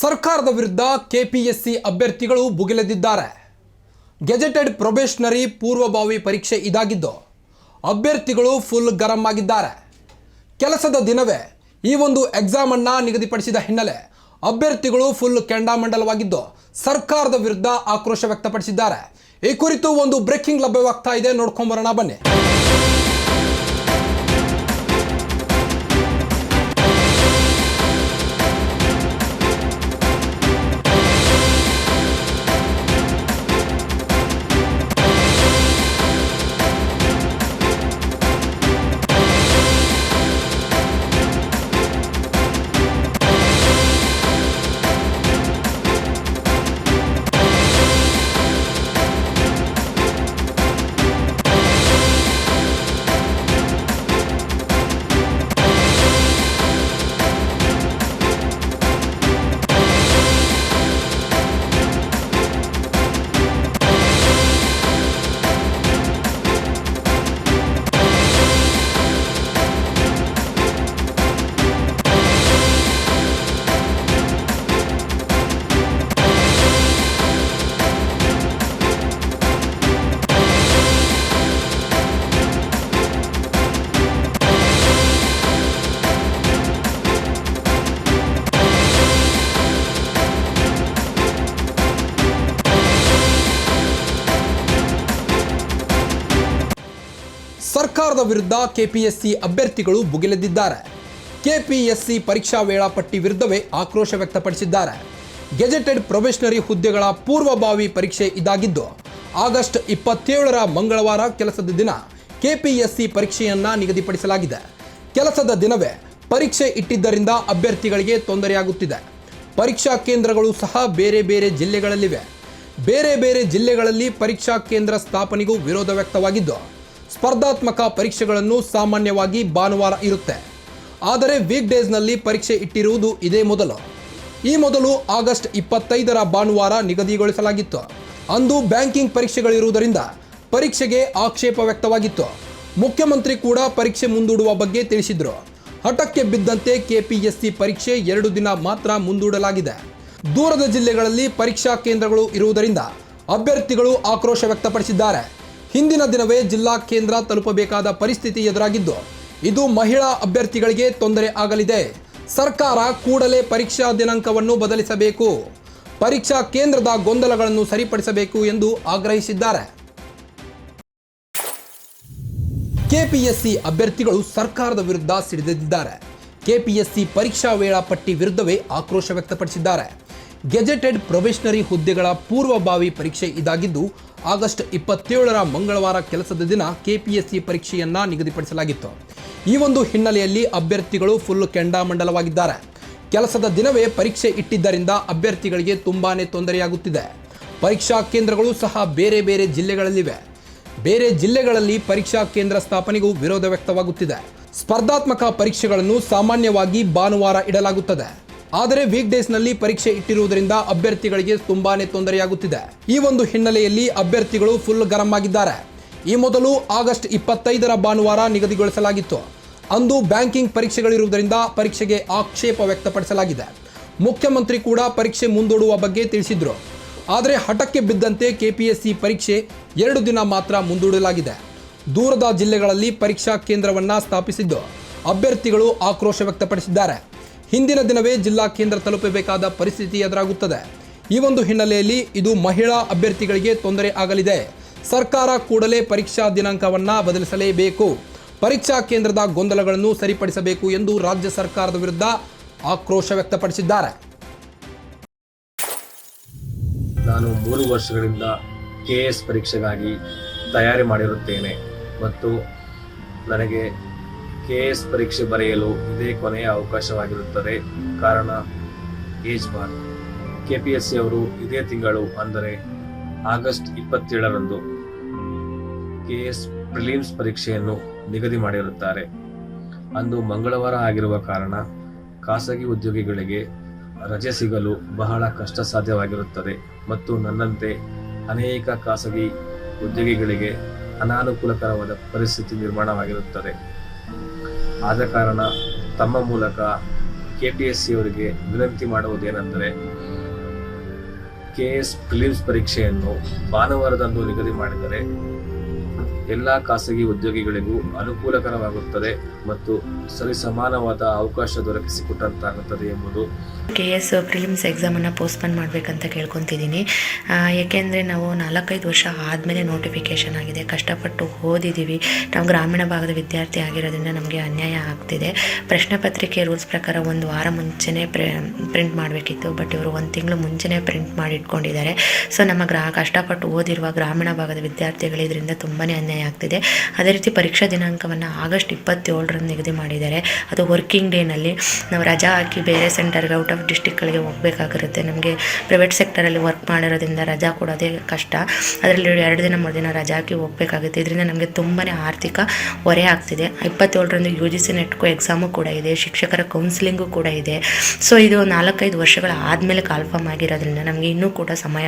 ಸರ್ಕಾರದ ವಿರುದ್ಧ ಕೆಪಿಎಸ್ಸಿ ಅಭ್ಯರ್ಥಿಗಳು ಭುಗಿಲೆದಿದ್ದಾರೆ ಗೆಜೆಟೆಡ್ ಪ್ರೊಬೇಷನರಿ ಪೂರ್ವಭಾವಿ ಪರೀಕ್ಷೆ ಇದಾಗಿದ್ದು, ಅಭ್ಯರ್ಥಿಗಳು ಫುಲ್ ಗರಂ ಆಗಿದ್ದಾರೆ. ಕೆಲಸದ ದಿನವೇ ಈ ಒಂದು ಎಕ್ಸಾಮನ್ನು ನಿಗದಿಪಡಿಸಿದ ಹಿನ್ನೆಲೆ ಅಭ್ಯರ್ಥಿಗಳು ಫುಲ್ ಕೆಂಡಾಮಂಡಲವಾಗಿದ್ದು, ಸರ್ಕಾರದ ವಿರುದ್ಧ ಆಕ್ರೋಶ ವ್ಯಕ್ತಪಡಿಸಿದ್ದಾರೆ. ಈ ಕುರಿತು ಒಂದು ಬ್ರೇಕಿಂಗ್ ಲಭ್ಯವಾಗ್ತಾ ಇದೆ. ನೋಡ್ಕೊಂಬರೋಣ ಬನ್ನಿ. ಸರ್ಕಾರದ ವಿರುದ್ಧ ಕೆಪಿಎಸ್ಸಿ ಅಭ್ಯರ್ಥಿಗಳು ಭುಗಿಲೆದ್ದಿದ್ದಾರೆ. ಕೆಪಿಎಸ್ಸಿ ಪರೀಕ್ಷಾ ವೇಳಾಪಟ್ಟಿ ವಿರುದ್ಧವೇ ಆಕ್ರೋಶ ವ್ಯಕ್ತಪಡಿಸಿದ್ದಾರೆ. ಗೆಜೆಟೆಡ್ ಪ್ರೊಬೆಷನರಿ ಹುದ್ದೆಗಳ ಪೂರ್ವಭಾವಿ ಪರೀಕ್ಷೆ ಇದಾಗಿದ್ದು, ಆಗಸ್ಟ್ ಇಪ್ಪತ್ತೇಳರ ಮಂಗಳವಾರ ಕೆಲಸದ ದಿನ ಕೆಪಿಎಸ್ಸಿ ಪರೀಕ್ಷೆಯನ್ನ ನಿಗದಿಪಡಿಸಲಾಗಿದೆ. ಕೆಲಸದ ದಿನವೇ ಪರೀಕ್ಷೆ ಇಟ್ಟಿದ್ದರಿಂದ ಅಭ್ಯರ್ಥಿಗಳಿಗೆ ತೊಂದರೆಯಾಗುತ್ತಿದೆ. ಪರೀಕ್ಷಾ ಕೇಂದ್ರಗಳು ಸಹ ಬೇರೆ ಬೇರೆ ಜಿಲ್ಲೆಗಳಲ್ಲಿವೆ. ಬೇರೆ ಬೇರೆ ಜಿಲ್ಲೆಗಳಲ್ಲಿ ಪರೀಕ್ಷಾ ಕೇಂದ್ರ ಸ್ಥಾಪನೆಗೂ ವಿರೋಧ ವ್ಯಕ್ತವಾಗಿದ್ದು ಸ್ಪರ್ಧಾತ್ಮಕ ಪರೀಕ್ಷೆಗಳನ್ನು ಸಾಮಾನ್ಯವಾಗಿ ಭಾನುವಾರ ಇರುತ್ತೆ. ಆದರೆ ವೀಕ್ ಡೇಸ್ನಲ್ಲಿ ಪರೀಕ್ಷೆ ಇಟ್ಟಿರುವುದು ಇದೇ ಮೊದಲು. ಈ ಮೊದಲು ಆಗಸ್ಟ್ ಇಪ್ಪತ್ತೈದರ ಭಾನುವಾರ ನಿಗದಿಗೊಳಿಸಲಾಗಿತ್ತು. ಅಂದು ಬ್ಯಾಂಕಿಂಗ್ ಪರೀಕ್ಷೆಗಳಿರುವುದರಿಂದ ಪರೀಕ್ಷೆಗೆ ಆಕ್ಷೇಪ ವ್ಯಕ್ತವಾಗಿತ್ತು. ಮುಖ್ಯಮಂತ್ರಿ ಕೂಡ ಪರೀಕ್ಷೆ ಮುಂದೂಡುವ ಬಗ್ಗೆ ತಿಳಿಸಿದ್ರು. ಹಠಕ್ಕೆ ಬಿದ್ದಂತೆ ಕೆಪಿಎಸ್ಸಿ ಪರೀಕ್ಷೆ ಎರಡು ದಿನ ಮಾತ್ರ ಮುಂದೂಡಲಾಗಿದೆ. ದೂರದ ಜಿಲ್ಲೆಗಳಲ್ಲಿ ಪರೀಕ್ಷಾ ಕೇಂದ್ರಗಳು ಇರುವುದರಿಂದ ಅಭ್ಯರ್ಥಿಗಳು ಆಕ್ರೋಶ ವ್ಯಕ್ತಪಡಿಸಿದ್ದಾರೆ. ಹಿಂದಿನ ದಿನವೇ ಜಿಲ್ಲಾ ಕೇಂದ್ರ ತಲುಪಬೇಕಾದ ಪರಿಸ್ಥಿತಿ ಎದುರಾಗಿದ್ದು, ಇದು ಮಹಿಳಾ ಅಭ್ಯರ್ಥಿಗಳಿಗೆ ತೊಂದರೆ ಆಗಲಿದೆ. ಸರ್ಕಾರ ಕೂಡಲೇ ಪರೀಕ್ಷಾ ದಿನಾಂಕವನ್ನು ಬದಲಿಸಬೇಕು. ಪರೀಕ್ಷಾ ಕೇಂದ್ರದ ಗೊಂದಲಗಳನ್ನು ಸರಿಪಡಿಸಬೇಕು ಎಂದು ಆಗ್ರಹಿಸಿದ್ದಾರೆ. ಕೆಪಿಎಸ್ಸಿ ಅಭ್ಯರ್ಥಿಗಳು ಸರ್ಕಾರದ ವಿರುದ್ಧ ಸಿಡಿದಿದ್ದಾರೆ ಕೆಪಿಎಸ್ಸಿ ಪರೀಕ್ಷಾ ವೇಳಾಪಟ್ಟಿ ವಿರುದ್ಧವೇ ಆಕ್ರೋಶ ವ್ಯಕ್ತಪಡಿಸಿದ್ದಾರೆ. ಗೆಜೆಟೆಡ್ ಪ್ರೊಬೇಷನರಿ ಹುದ್ದೆಗಳ ಪೂರ್ವಭಾವಿ ಪರೀಕ್ಷೆ ಇದಾಗಿದ್ದು, ಆಗಸ್ಟ್ ಇಪ್ಪತ್ತೇಳರ ಮಂಗಳವಾರ ಕೆಲಸದ ದಿನ ಕೆಪಿಎಸ್ಸಿ ಪರೀಕ್ಷೆಯನ್ನ ನಿಗದಿಪಡಿಸಲಾಗಿತ್ತು. ಈ ಒಂದು ಹಿನ್ನೆಲೆಯಲ್ಲಿ ಅಭ್ಯರ್ಥಿಗಳು ಫುಲ್ ಕೆಂಡಾಮಂಡಲವಾಗಿದ್ದಾರೆ. ಕೆಲಸದ ದಿನವೇ ಪರೀಕ್ಷೆ ಇಟ್ಟಿದ್ದರಿಂದ ಅಭ್ಯರ್ಥಿಗಳಿಗೆ ತುಂಬಾನೇ ತೊಂದರೆಯಾಗುತ್ತಿದೆ. ಪರೀಕ್ಷಾ ಕೇಂದ್ರಗಳು ಸಹ ಬೇರೆ ಬೇರೆ ಜಿಲ್ಲೆಗಳಲ್ಲಿವೆ. ಬೇರೆ ಜಿಲ್ಲೆಗಳಲ್ಲಿ ಪರೀಕ್ಷಾ ಕೇಂದ್ರ ಸ್ಥಾಪನೆಗೂ ವಿರೋಧ ವ್ಯಕ್ತವಾಗುತ್ತಿದೆ. ಸ್ಪರ್ಧಾತ್ಮಕ ಪರೀಕ್ಷೆಗಳನ್ನು ಸಾಮಾನ್ಯವಾಗಿ ಭಾನುವಾರ ಇಡಲಾಗುತ್ತದೆ. ಆದರೆ ವೀಕ್ ಡೇಸ್ನಲ್ಲಿ ಪರೀಕ್ಷೆ ಇಟ್ಟಿರುವುದರಿಂದ ಅಭ್ಯರ್ಥಿಗಳಿಗೆ ತುಂಬಾನೇ ತೊಂದರೆಯಾಗುತ್ತಿದೆ. ಈ ಒಂದು ಹಿನ್ನೆಲೆಯಲ್ಲಿ ಅಭ್ಯರ್ಥಿಗಳು ಫುಲ್ ಗರಂ ಆಗಿದ್ದಾರೆ ಈ ಮೊದಲು ಆಗಸ್ಟ್ ಇಪ್ಪತ್ತೈದರ ಭಾನುವಾರ ನಿಗದಿಗೊಳಿಸಲಾಗಿತ್ತು. ಅಂದು ಬ್ಯಾಂಕಿಂಗ್ ಪರೀಕ್ಷೆಗಳಿರುವುದರಿಂದ ಪರೀಕ್ಷೆಗೆ ಆಕ್ಷೇಪ ವ್ಯಕ್ತಪಡಿಸಲಾಗಿದೆ. ಮುಖ್ಯಮಂತ್ರಿ ಕೂಡ ಪರೀಕ್ಷೆ ಮುಂದೂಡುವ ಬಗ್ಗೆ ತಿಳಿಸಿದ್ರು. ಆದರೆ ಹಠಕ್ಕೆ ಬಿದ್ದಂತೆ ಕೆಪಿಎಸ್ಸಿ ಪರೀಕ್ಷೆ ಎರಡು ದಿನ ಮಾತ್ರ ಮುಂದೂಡಲಾಗಿದೆ. ದೂರದ ಜಿಲ್ಲೆಗಳಲ್ಲಿ ಪರೀಕ್ಷಾ ಕೇಂದ್ರವನ್ನ ಸ್ಥಾಪಿಸಿದ್ದು. ಅಭ್ಯರ್ಥಿಗಳು ಆಕ್ರೋಶ ವ್ಯಕ್ತಪಡಿಸಿದ್ದಾರೆ. ಹಿಂದಿನ ದಿನವೇ ಜಿಲ್ಲಾ ಕೇಂದ್ರ ತಲುಪಬೇಕಾದ ಪರಿಸ್ಥಿತಿ ಎದುರಾಗುತ್ತದೆ. ಈ ಒಂದು ಹಿನ್ನೆಲೆಯಲ್ಲಿ ಇದು ಮಹಿಳಾ ಅಭ್ಯರ್ಥಿಗಳಿಗೆ ತೊಂದರೆ ಆಗಲಿದೆ. ಸರ್ಕಾರ ಕೂಡಲೇ ಪರೀಕ್ಷಾ ದಿನಾಂಕವನ್ನು ಬದಲಿಸಲೇಬೇಕು. ಪರೀಕ್ಷಾ ಕೇಂದ್ರದ ಗೊಂದಲಗಳನ್ನು ಸರಿಪಡಿಸಬೇಕು ಎಂದು ರಾಜ್ಯ ಸರ್ಕಾರದ ವಿರುದ್ಧ ಆಕ್ರೋಶ ವ್ಯಕ್ತಪಡಿಸಿದ್ದಾರೆ. ನಾನು ಮೂರು ವರ್ಷಗಳಿಂದ ಕೆ ಎಸ್ ಪರೀಕ್ಷೆಗಾಗಿ ತಯಾರಿ ಮಾಡಿರುತ್ತೇನೆ. ಮತ್ತು ನನಗೆ ಕೆ ಎಸ್ ಪರೀಕ್ಷೆ ಬರೆಯಲು ಇದೇ ಕೊನೆಯ ಅವಕಾಶವಾಗಿರುತ್ತದೆ. ಕಾರಣ age bar K P S C ಅವರು ಇದೇ ತಿಂಗಳು, ಅಂದರೆ ಆಗಸ್ಟ್ ಇಪ್ಪತ್ತೇಳರಂದು ಕೆ ಎಸ್ ಪ್ರಿಲಿಮ್ಸ್ ಪರೀಕ್ಷೆಯನ್ನು ನಿಗದಿ ಮಾಡಿರುತ್ತಾರೆ. ಅಂದು ಮಂಗಳವಾರ ಆಗಿರುವ ಕಾರಣ ಖಾಸಗಿ ಉದ್ಯೋಗಿಗಳಿಗೆ ರಜೆ ಸಿಗಲು ಬಹಳ ಕಷ್ಟ ಸಾಧ್ಯವಾಗಿರುತ್ತದೆ ಮತ್ತು ನನ್ನಂತೆ ಅನೇಕ ಖಾಸಗಿ ಉದ್ಯೋಗಿಗಳಿಗೆ ಅನಾನುಕೂಲಕರವಾದ ಪರಿಸ್ಥಿತಿ ನಿರ್ಮಾಣವಾಗಿರುತ್ತದೆ. ಆದ ಕಾರಣ ತಮ್ಮ ಮೂಲಕ ಕೆ ಪಿ ಎಸ್ ಸಿಯವರಿಗೆ ವಿನಂತಿ ಮಾಡುವುದೇನೆಂದರೆ ಕೆ ಎಸ್ ಫಿಲಿಮ್ಸ್ ಪರೀಕ್ಷೆಯನ್ನು ಭಾನುವಾರದಂದು ನಿಗದಿ ಮಾಡಿದರೆ ಎಲ್ಲ ಖಾಸಗಿ ಉದ್ಯೋಗಿಗಳಿಗೂ ಅನುಕೂಲಕರವಾಗುತ್ತದೆ ಮತ್ತು ಸರಿಸಮಾನವಾದ ಅವಕಾಶ ದೊರಕಿಸಿಕೊಟ್ಟಂತಾಗುತ್ತದೆ ಎಂಬುದು ಕೆ ಎಸ್ ಪ್ರಿಲಿಮ್ಸ್ ಎಕ್ಸಾಮನ್ನು ಪೋಸ್ಟ್ಪೋನ್ ಮಾಡಬೇಕಂತ ಕೇಳ್ಕೊತಿದ್ದೀನಿ. ಏಕೆಂದರೆ ನಾವು ನಾಲ್ಕೈದು ವರ್ಷ ಆದಮೇಲೆ ನೋಟಿಫಿಕೇಷನ್ ಆಗಿದೆ. ಕಷ್ಟಪಟ್ಟು ಓದಿದ್ದೀವಿ ನಾವು ಗ್ರಾಮೀಣ ಭಾಗದ ವಿದ್ಯಾರ್ಥಿ ಆಗಿರೋದ್ರಿಂದ ನಮಗೆ ಅನ್ಯಾಯ ಆಗ್ತಿದೆ. ಪ್ರಶ್ನೆ ಪತ್ರಿಕೆ ರೂಲ್ಸ್ ಪ್ರಕಾರ ಒಂದು ವಾರ ಮುಂಚೆನೇ ಪ್ರೆ ಪ್ರಿಂಟ್ ಮಾಡಬೇಕಿತ್ತು. ಬಟ್ ಇವರು ಒಂದು ತಿಂಗಳು ಮುಂಚೆನೇ ಪ್ರಿಂಟ್ ಮಾಡಿ ಇಟ್ಕೊಂಡಿದ್ದಾರೆ ಸೊ ನಮ್ಮ ಗ್ರಾ, ಕಷ್ಟಪಟ್ಟು ಓದಿರುವ ಗ್ರಾಮೀಣ ಭಾಗದ ವಿದ್ಯಾರ್ಥಿಗಳು ಇದರಿಂದ ತುಂಬಾ ಅನ್ಯಾಯ ಆಗ್ತಿದೆ ಅದೇ ರೀತಿ ಪರೀಕ್ಷಾ ದಿನಾಂಕವನ್ನು ಆಗಸ್ಟ್ ಇಪ್ಪತ್ತೇಳರಂದು ನಿಗದಿ ಮಾಡಿದ್ದಾರೆ. ಅದು ವರ್ಕಿಂಗ್ ಡೇನಲ್ಲಿ ನಾವು ರಜಾ ಹಾಕಿ ಬೇರೆ ಸೆಂಟರ್ಗೆ ಔಟ್ ಆಫ್ ಡಿಸ್ಟಿಕ್ಗಳಿಗೆ ಹೋಗಬೇಕಾಗಿರುತ್ತೆ. ನಮಗೆ ಪ್ರೈವೇಟ್ ಸೆಕ್ಟರಲ್ಲಿ ವರ್ಕ್ ಮಾಡಿರೋದ್ರಿಂದ ರಜಾ ಕೊಡೋದೇ ಕಷ್ಟ. ಅದರಲ್ಲಿ ಎರಡು ದಿನ, ಮೂರು ದಿನ ರಜಾ ಹಾಕಿ ಹೋಗಬೇಕಾಗುತ್ತೆ. ಇದರಿಂದ ನಮಗೆ ತುಂಬಾ ಆರ್ಥಿಕ ಹೊರೆ ಆಗ್ತಿದೆ. ಇಪ್ಪತ್ತೇಳರಂದು ಯು ಜಿ ಸಿ ನೆಟ್ಕೋ ಎಕ್ಸಾಮು ಕೂಡ ಇದೆ. ಶಿಕ್ಷಕರ ಕೌನ್ಸಿಲಿಂಗು ಕೂಡ ಇದೆ. ಸೊ ಇದು ನಾಲ್ಕೈದು ವರ್ಷಗಳ ಆದಮೇಲೆ ಕಾಲ್ಫಾರ್ಮ್ ಆಗಿರೋದ್ರಿಂದ ನಮಗೆ ಇನ್ನೂ ಕೂಡ ಸಮಯ